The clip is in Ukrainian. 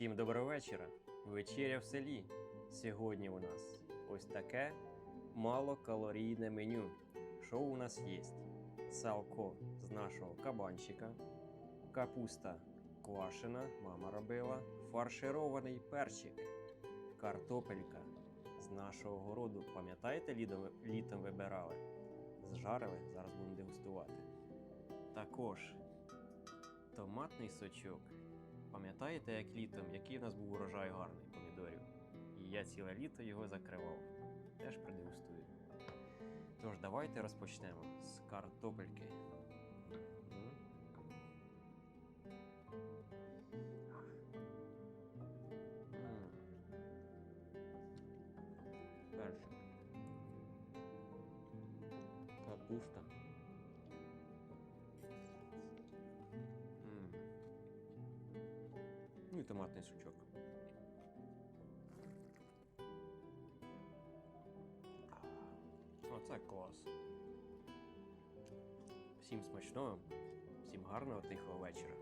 Всім доброго вечора. Вечеря в селі. Сьогодні у нас ось таке малокалорійне меню. Що у нас є? Салко з нашого кабанчика, капуста квашена, мама робила, фарширований перчик, картопелька з нашого городу. Пам'ятаєте, літом, вибирали? Зжарили, зараз будемо дегустувати. Також томатний сочок. Пам'ятаєте, як літом, який в нас був урожай гарний помідорів? І я ціле літо його закривав. Теж продегустую. Тож, давайте розпочнемо з картопельки. Перший. Капуста. І томатний сучок. Оце клас. Всім смачного, всім гарного тихого вечора.